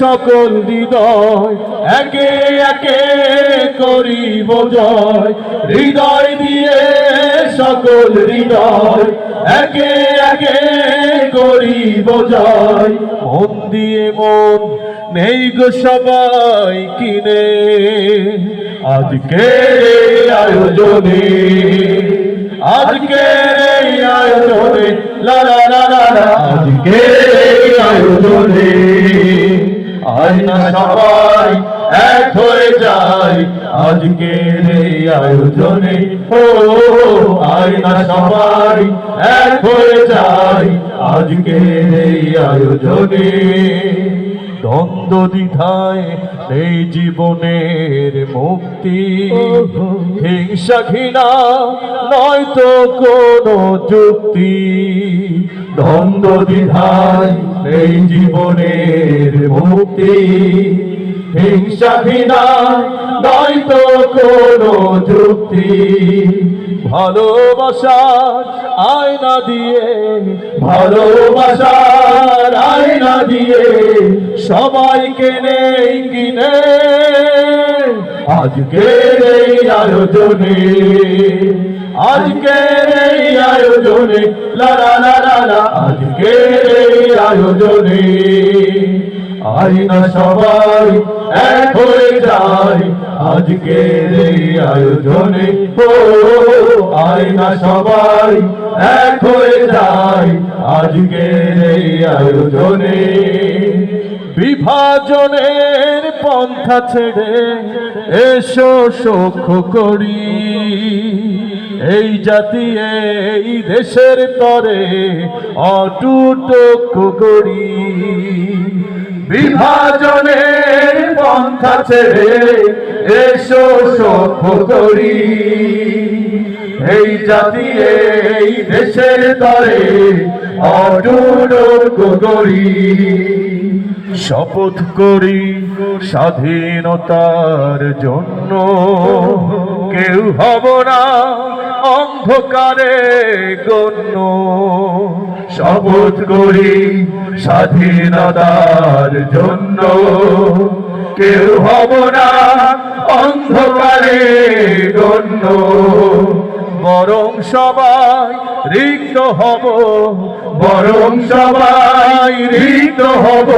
সকল হৃদয় একে একে করিব জয়। হৃদয় দিয়ে সকল হৃদয় একে একে করিব জয়। মন দিয়ে মন নেই গো সবাই কিনে। আজকে আয়োজনে আজকে আয়োজনে আজ না সবাই এক হয়ে যাই আজকের এই আয়োজনে। ও আজ না সবাই এক হয়ে যাই। আজকের এই আয়োজনে। দ্বন্দ্ব দ্বিধায় এই জীবনের মুক্তি। হিংসা ঘৃণা নয়তো কোনো যুক্তি। দ্বন্দ্ব দ্বিধায় এই জীবনের মুক্তি। হিংসা ঘৃণা নয়তো কোনো যুক্তি। ভালোবাসার আয়না দিয়ে, ভালোবাসার আয়না দিয়ে সবাইকে নেই কিনে। আজকের এই আয়োজনে আজকের এই আয়োজনে, লা লা লা এই আয়োজনে। আইনা সবাই এক হয়ে যায় আজকের এই আয়োজনে। ও আইনা সবাই, এক হয়ে যায় আজকের এই আয়োজনে। বিভাজনের পন্থা ছেড়ে এসো সখ্য করি। এই জাতি, এই দেশের তরে অটুট করি বিভাজনের পন্থা ছেড়ে এসো সখ্য করি এই জাতি, এই দেশের তরে অটুট শপথ করি স্বাধীনতার জন্য। কেউ হব না অন্ধকারে গণ্য। শপথ করি স্বাধীনতার জন্য। কেউ হব না অন্ধকারে গণ্য বরং সবাই রিক্ত হব। বরং সবাই রিক্ত হব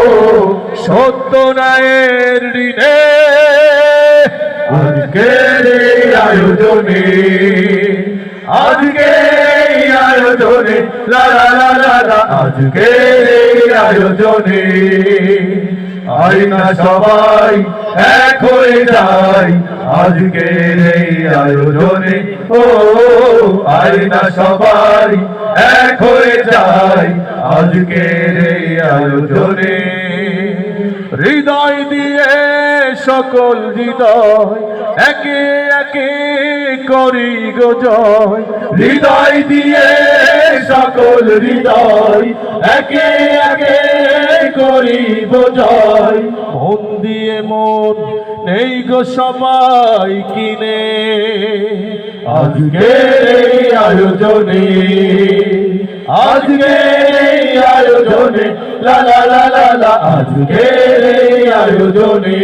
সত্য নায়ের ঋণে। আজকের আয়োজনে, আজকের আয়োজনে, লা লা লা আজকের আয়োজনে। আইনা সবাই, এক হয়ে যায় আজকের এই আয়োজনে। ও আইনা সবাই, এক হয়ে যায় আজকের এই আয়োজনে। হৃদয় দিয়ে সকল হৃদয় একে একে করি গো জয়। হৃদয় দিয়ে সকল হৃদয় একে একে করি জয়। মন দিয়ে মন নেই গো সবাই কিনে। আজকের এই আয়োজনে আজকের এই আয়োজনে এই আয়োজনে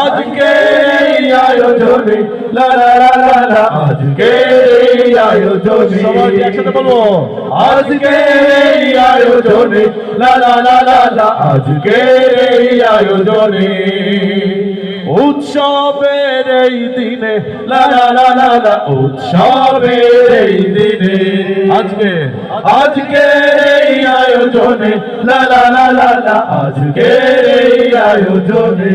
আজকের এই আয়োজনে লা লা লা লা লা আজকের এই আয়োজনে সবাই একসাথে বলব আজকের এই আয়োজনে লা লা লা লা লা আজকের এই আয়োজনে উৎসবের এই দিনে লা লা লা লা লা উৎসবের এই দিনে আজকে আজকের এই আয়োজনে লা লা লা লা লা আজকের এই আয়োজনে